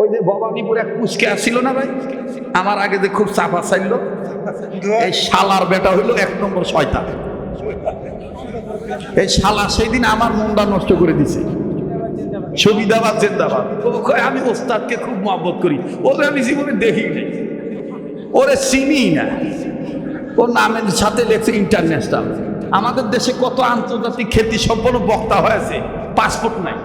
ওই যে ভবানীপুর কুচকে আসছিল না ভাই? আমার আগে যে খুব চাপা চাইলো এই শালার বেটা হইল এক নম্বর শয়তান। এই শালা সেই দিন আমার মনটা নষ্ট করে দিছে। সুবিধাবাদ জেন্দাবাদ আমি ওস্তাদকে খুব মহব্বত করি। ওরে আমি জীবনে দেখি ওরে চিনি না। ওর নামের সাথে লেখছে ইন্টারন্যাশনাল। আমাদের দেশে কত আন্তর্জাতিক খ্যাতি সম্পন্ন বক্তা হয়েছে, পাসপোর্ট নাই।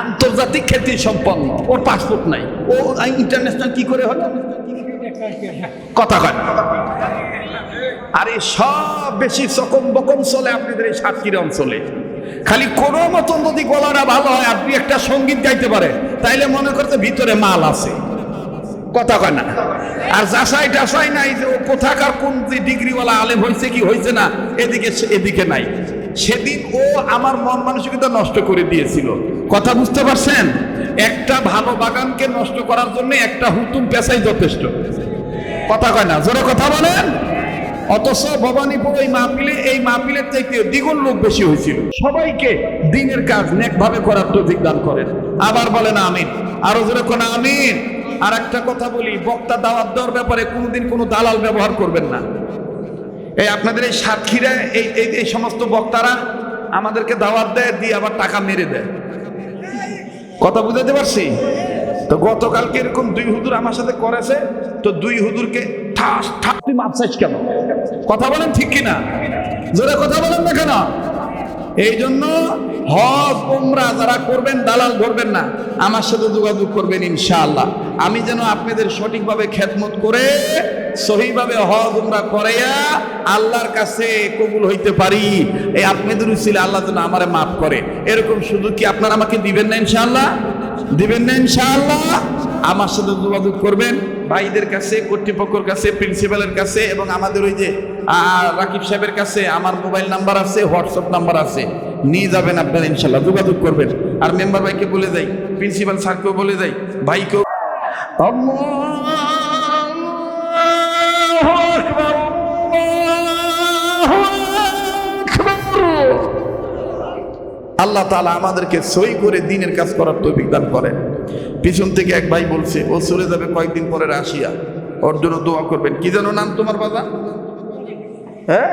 আন্তর্জাতিক খ্যাতি সম্পন্ন। ওর পাসপোর্ট নাই। ও ইন্টারন্যাশনাল কি করে হলো? কথা কয়। আরে সব বেশি সকম বকম চলে আপনাদের এই সাতক্ষীরা অঞ্চলে। খালি কোনো মতন যদি গলাটা ভালো হয়, আপনি একটা সংগীত গাইতে পারে। তাইলে মনে করতে ভিতরে মাল আছে। কথা কয় না। আর যাচাই টাসাই নাই যে ও কোথাকার কোন ডিগ্রিওয়ালা আলেম হয়েছে কি হয়েছে না, এদিকে এদিকে নাই। সেদিন ও আমার মন মানসিকতা নষ্ট করে দিয়েছিল। কথা বুঝতে পারছেন? একটা ভালো বাগানকে নষ্ট করার জন্য একটা হুতুম পেশাই যথেষ্ট। কথা কয় না, জোরে কথা বলেন। অথচ ভবানীপুর এই মাহফিলে, এই মাহফিলের চাইতে দ্বিগুণ লোক বেশি হয়েছিল। সবাইকে দিনের কাজ নেক ভাবে করার তৌফিক দান করেন। আবার বলেন আমিন। আরও জোরে কোন আমিন? আর একটা কথা বলি, বক্তা দাওয়াত দেওয়ার ব্যাপারে কোনোদিন কোনো দালাল ব্যবহার করবেন না। এই আপনাদের এই সাক্ষীরা এই এই সমস্ত বক্তারা আমাদেরকে দাওয়াত দেয়, দিয়ে আবার টাকা মেরে দেয়। কথা বুঝাতে পারছি? তো গতকালকে এরকম দুই হুদুর আমার সাথে করেছে, তো দুই হুদুরকে ঠাস ঠাস, তুই কেন? কথা বলেন ঠিক কিনা? জোরে কথা বলেন না কেন? এই জন্য হজ উমরা যারা করবেন, দালাল ধরবেন না। আমার সাথে যোগাযোগ করবেন ইনশাআল্লাহ। আমি যেন আপনাদের সঠিকভাবে খেদমত করে, সহিভাবে হজ উমরা করাইয়া আল্লাহর কাছে কবুল হইতে পারি। এই আপনাদের উচিলে আল্লাহ যেন আমারে মাফ করে। এরকম শুধু কি আপনারা আমাকে দিবেন না ইনশাআল্লাহ? দিবেন না ইনশাআল্লাহ? আমার সাথে যোগাযোগ করবেন। ভাইদের কাছে, কর্তৃপক্ষের কাছে, প্রিন্সিপালের কাছে এবং আমাদের ওই যে রাকিব সাহেবের কাছে আমার মোবাইল নাম্বার আছে, হোয়াটসঅ্যাপ নাম্বার আছে। নিয়ে যাবেন আপনারা ইনশাল্লাহ যোগাযোগ করবেন। আর মেম্বার ভাইকে বলে যাই প্রিন্সিপাল স্যারকেও বলে যাই ভাইকেও। আল্লাহু আকবার, আল্লাহু আল্লাহ তালা আমাদেরকে সই করে দিনের কাজ করার তৌফিক দান করেন। পিছন থেকে এক ভাই বলছে ও চলে যাবে কয়েকদিন পরে রাশিয়া। ওর জন্য দোয়া করবেন। কি যেন নাম তোমার বাবা? হ্যাঁ?